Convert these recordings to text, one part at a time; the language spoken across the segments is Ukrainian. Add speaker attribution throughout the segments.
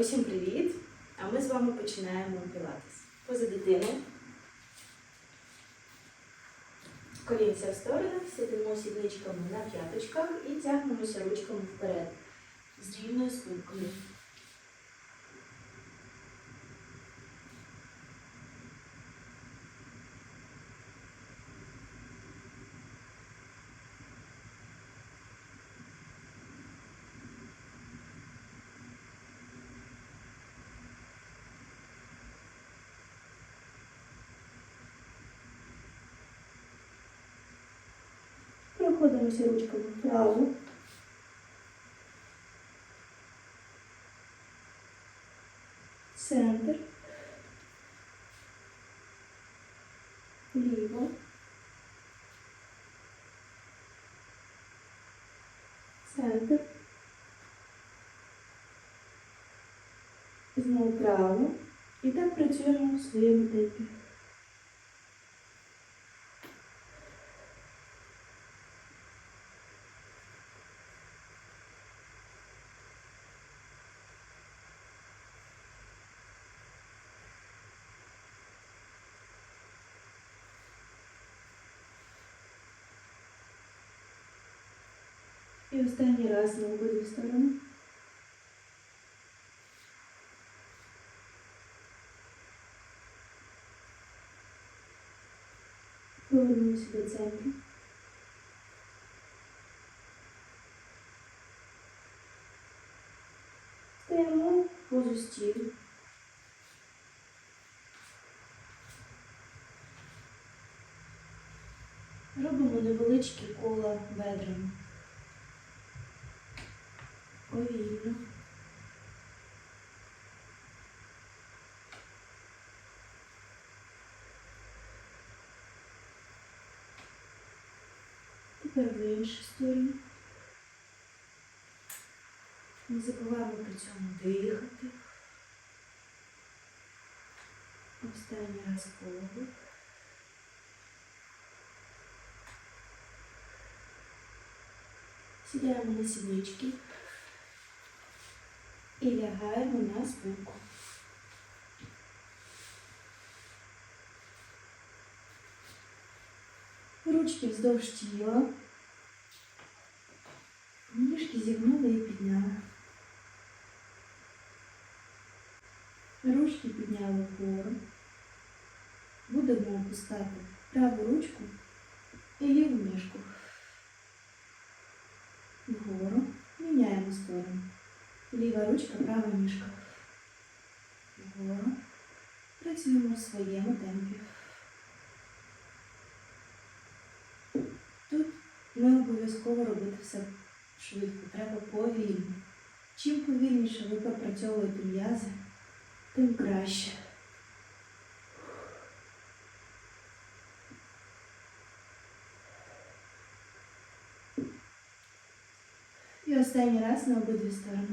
Speaker 1: Усім привіт! А ми з вами починаємо пілатес. Поза дитини Колінця в сторону, сидимо сідничками на п'яточках і тягнемося ручками вперед з рівною спинкою. Проходимося ручками вправо. Центр. Ліво. Центр. Знову право. І так працюємо в своєму темпі. І останній раз на обидві сторони. Повернемося до центру. Стаємо позу стілу. Робимо невеличкі кола бедрами. Повільно. Тепер в іншу сторону. Не забуваємо при цьому дихати. Останній раз коло. Сідаємо на сіднички І лягаємо на спинку. Ручки вздовж тіла. Ніжки зігнули і підняли. Ручки підняли вгору. Будемо опускати праву ручку і ліву ніжку. Вгору. Міняємо сторону. Ліва ручка, права ніжка. Вгору. Працюємо в своєму темпі. Тут не обов'язково робити все швидко, треба повільно. Чим повільніше ви пропрацьовуєте м'язи, тим краще. І останній раз на обидві сторони.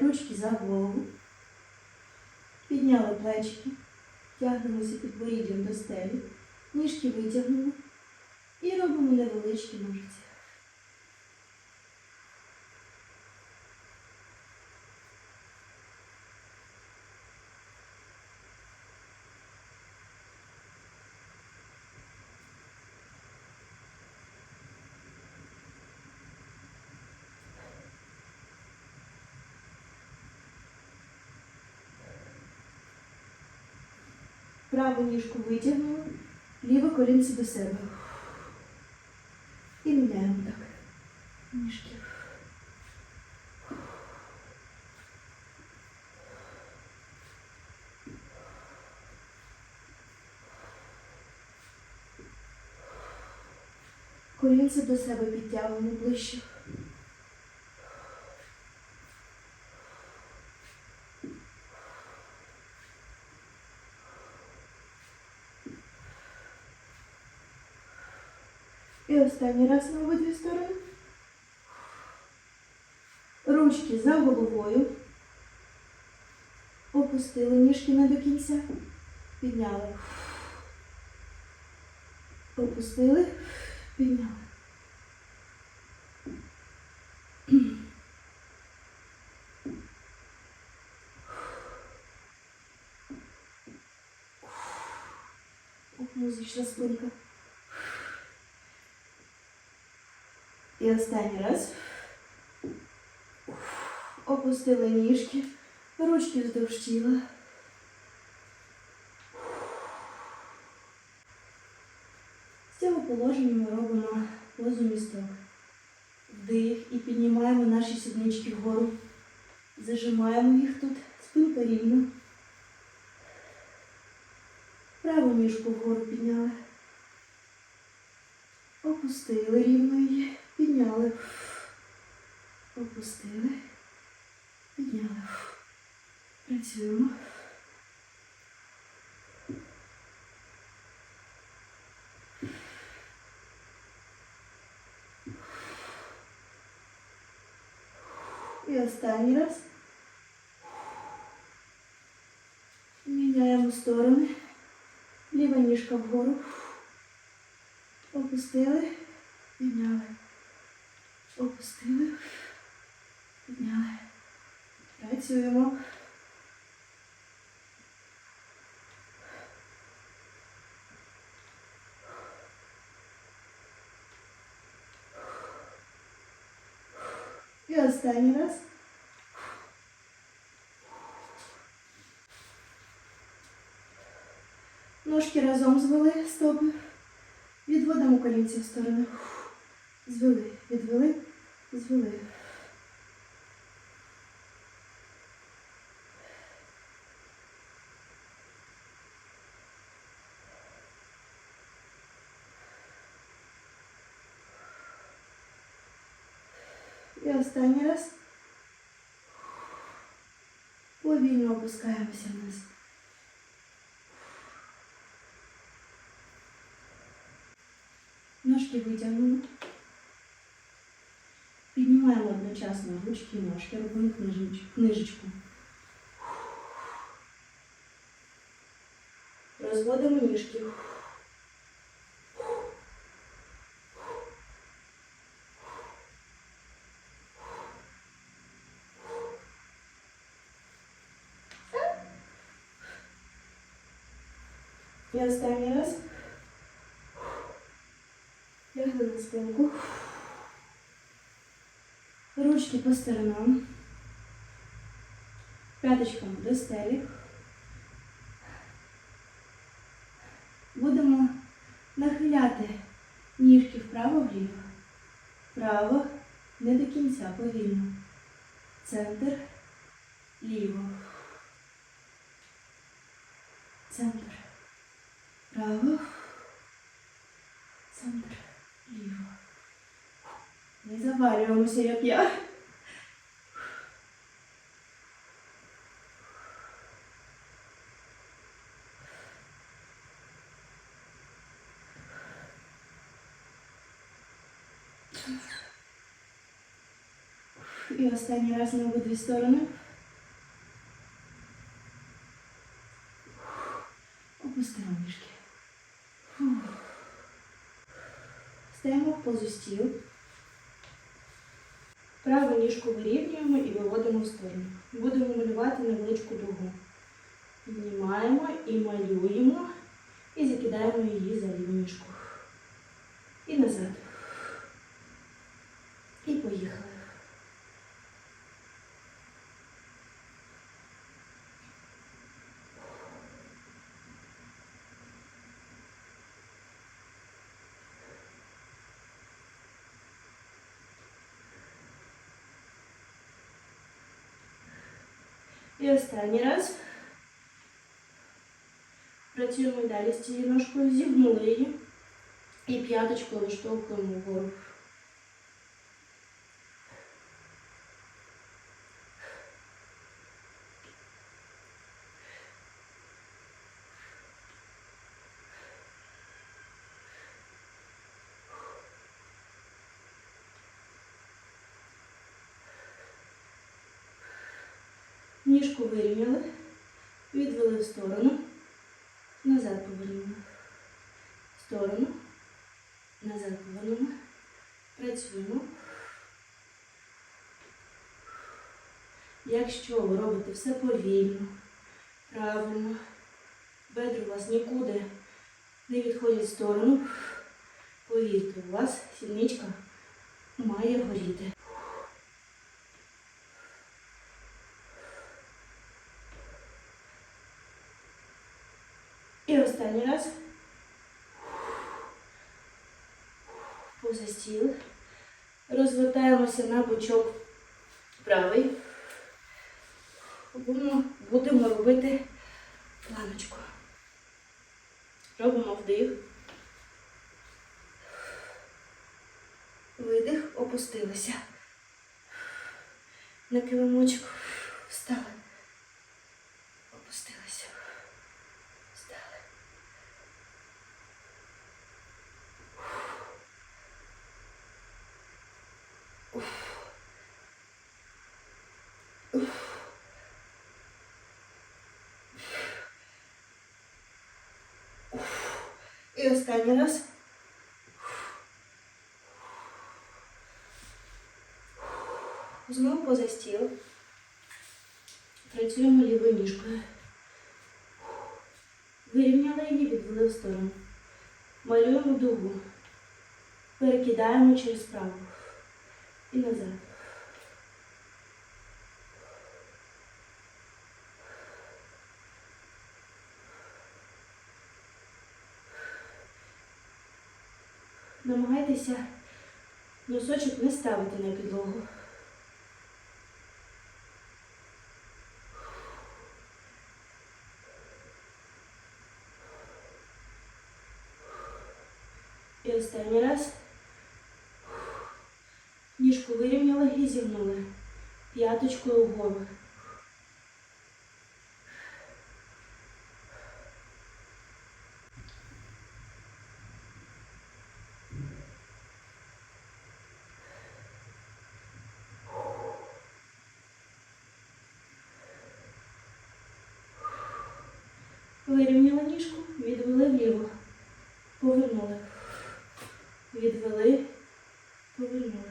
Speaker 1: Ручки за голову. Підняли плечики. Тягнемося підборіддям до стелі. Ніжки витягнули. І робимо невеличкі ножиці. Праву ніжку витягнули, ліве колінце до себе. І міняємо так. Ніжки. Колінце до себе підтягуємо ближче. І останній раз на обидві сторони. Ручки за головою. Опустили ніжки на до кінця. Підняли. Опустили. Підняли. Музична спинка. І останній раз. Опустили ніжки, ручки вздовж тіла. З цього положення ми робимо позу місток. Вдих і піднімаємо наші сіднички вгору. Зажимаємо їх тут, спинка рівна. Праву ніжку вгору підняли. Опустили рівно її, підняли. Опустили, підняли. Працюємо. І останній раз. Міняємо сторони. Ліва ніжка вгору. Опустили, підняли. Опустили, підняли. Працюємо. І останній раз. Ножки разом звели, стопи. Відводимо колінці в сторони. Звели, відвели, звели. І останній раз. Повільно опускаємося вниз. Ножки витягнули. Піднімаємо одночасно ручки і ножки, робимо книжечку. книжечку. Розводимо ніжки. І останній раз. Лягли на спинку. Ручки по сторонам. П'яточками до стелі. Будемо нахиляти ніжки вправо-вліво. Вправо, не до кінця, повільно. Центр, ліво. Центр. Право. Центр. Не завалюємося, як я. І останній раз на обидві сторони. Опустимо ніжки. Стаємо в позу стіл. Праву ніжку вирівнюємо і виводимо в сторону. Будемо малювати невеличку дугу. Піднімаємо і малюємо, і закидаємо її за ліву ніжку. І назад. І поїхали. І останній раз. Працюємо далі з цією ножкою, зігнули її. І п'яточкою виштовхуємо вгору. Ніжку вирівняли, відвели в сторону, назад повернули. В сторону, назад повернули. Працюємо. Якщо ви робите все повільно, правильно, бедро у вас нікуди Не відходять в сторону. Повірте, у вас сідничка має горіти. І останній раз. Поза стіл. Розвертаємося на бочок правий. Будемо, робити планочку. Робимо вдих. Видих, опустилися. На килимочок встали. І останній раз. Знову поза стіл. Працюємо лівою ніжкою. Вирівняли її, відвели в сторону. Малюємо дугу. Перекидаємо через праву. І назад. Намагайтеся носочок не ставити на підлогу. І останній раз. Ніжку вирівняли і зігнули. П'яточкою вгору. Вирівняли ніжку, відвели вліво. Повернули. Відвели, повернули.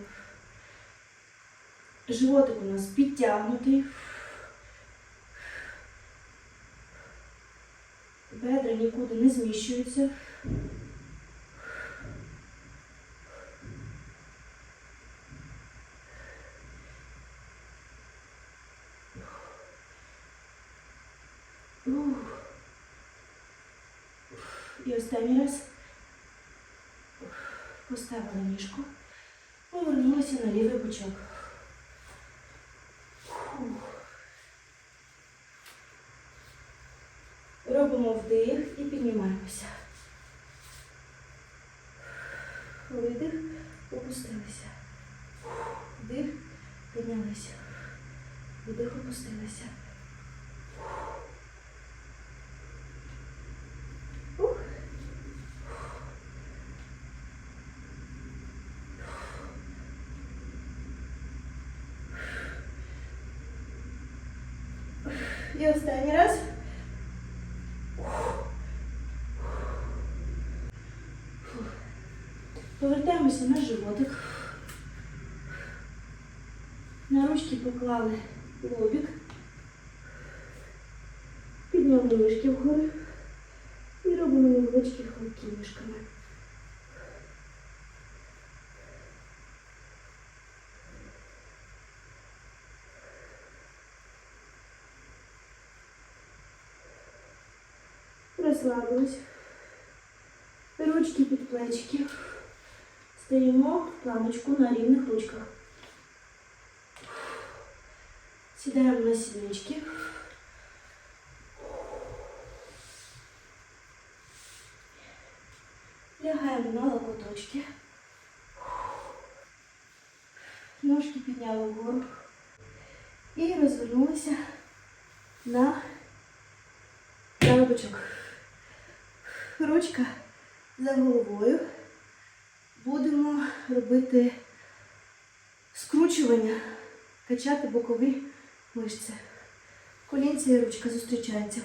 Speaker 1: Животик у нас підтягнутий. Бедра нікуди не зміщуються. І останній раз. Поставили ніжку, повернулися на лівий бочок. Робимо вдих і піднімаємося. Видих, опустилися. Вдих, піднялися. Вдих, опустилися. І останній раз. Повертаємося на животик. На ручки поклали лобік. Підняли ніжки вгору. І робимо невеличкі хлопки ніжками. Розслабились. Ручки під плечики. Стоїмо планочку на рівних ручках. Сідаємо на сіднички. Лягаємо на локоточки. Ножки підняли вгору. І розвернулися на правий бочок. Ручка за головою. Будемо робити скручування, качати бокові мишці. Колінці і ручка зустрічаються.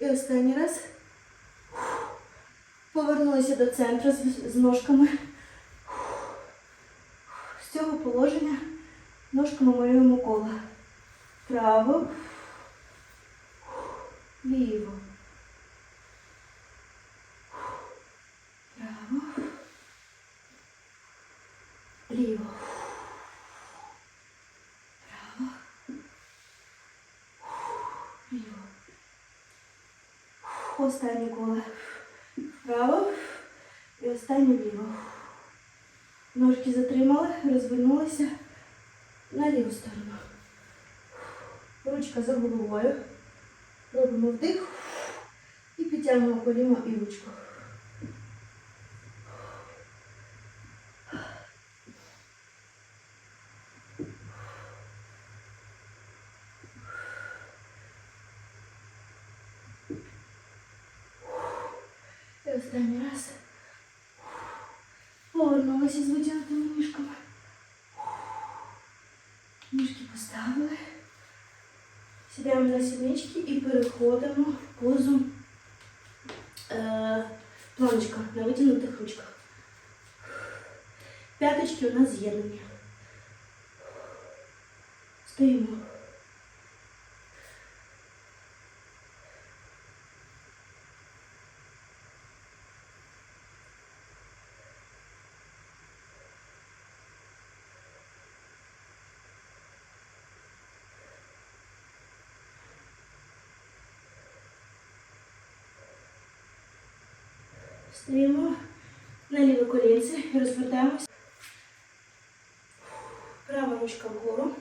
Speaker 1: І останній раз. Повернулися до центру з, з ножками. З цього положення ножками малюємо коло. Право, ліво. Право, ліво. Право, ліво. Останнє коло. Вправо і останнє вліво. Ножки затримали, розвернулися на ліву сторону. Ручка за головою. Робимо вдих і підтягуємо коліно і ручку. І останній раз. Повернулися з витягнутими ніжками. Ніжки поставили. Сідаємо на сіднички і переходимо в позу е, планочка на витягнутих ручках. П'яточки у нас з'єднані. Стоїмо. Стоїмо на ліве колінце і розвертаємося. Права ручка вгору.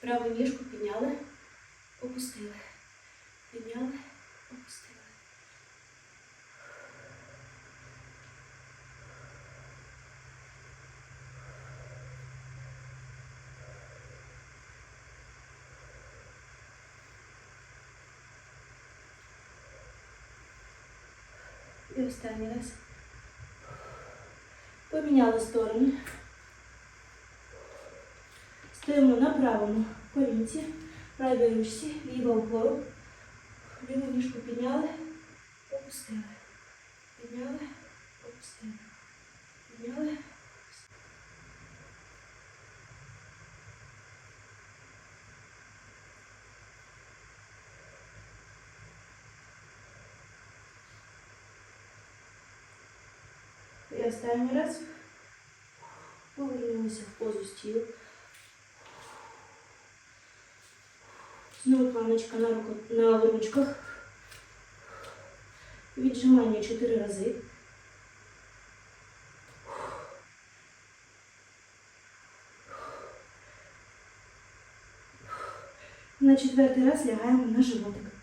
Speaker 1: Праву ніжку підняли, опустили. Підняли, опустили. І останній раз. Поміняли сторони. Стоїмо на правому колінці, правій ручці, ліва вгору. Ліву ніжку підняли, опустили. Підняли, опустили. Підняли. опустили. І останній раз. Повернулися в позу стіл. Знову планочка на, руку, на ручках. Віджимання 4 рази. На четвертий раз лягаємо на животик.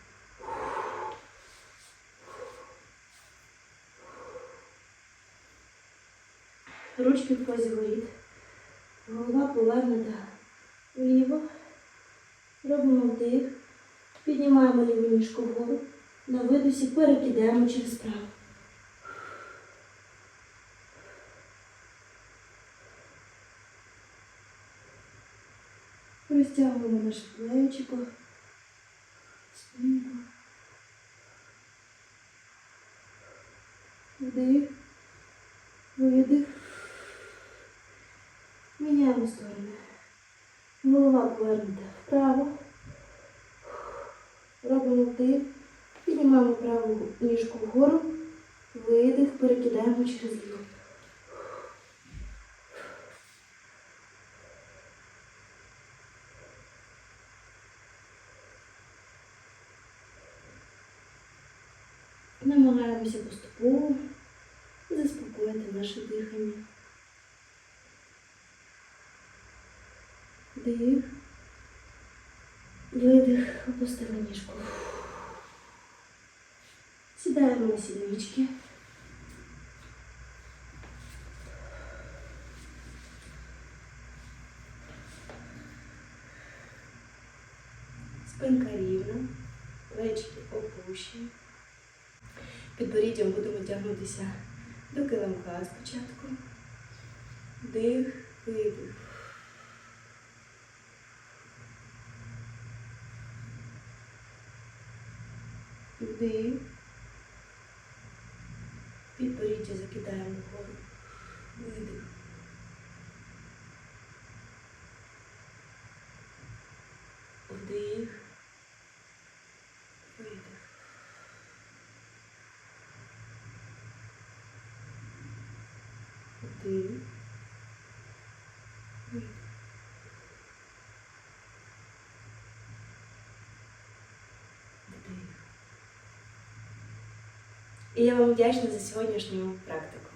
Speaker 1: Ручки в позі воріт. Голова повернута вліво. Робимо вдих. Піднімаємо ліву ніжку вгору. На видосі перекидаємо через праву. Розтягуємо наше плечико, спинку. Вдих. Видих. Міняємо сторони. Голова повернута вправо. Робимо вдих. Піднімаємо праву ніжку вгору. Видих, перекидаємо через ліву. Намагаємося поступово заспокоїти наше дихання. Вдих. Видих, опустили ніжку. Сідаємо на сіднички. Спинка рівна, плечки опущені. Підборіддям будемо тягнутися до килимка спочатку. Вдих, видих. Вдих. Підборіддя закидаємо вгору. Видих. Вдих. Видих. Вдих. І я вам вдячна за сьогоднішню практику.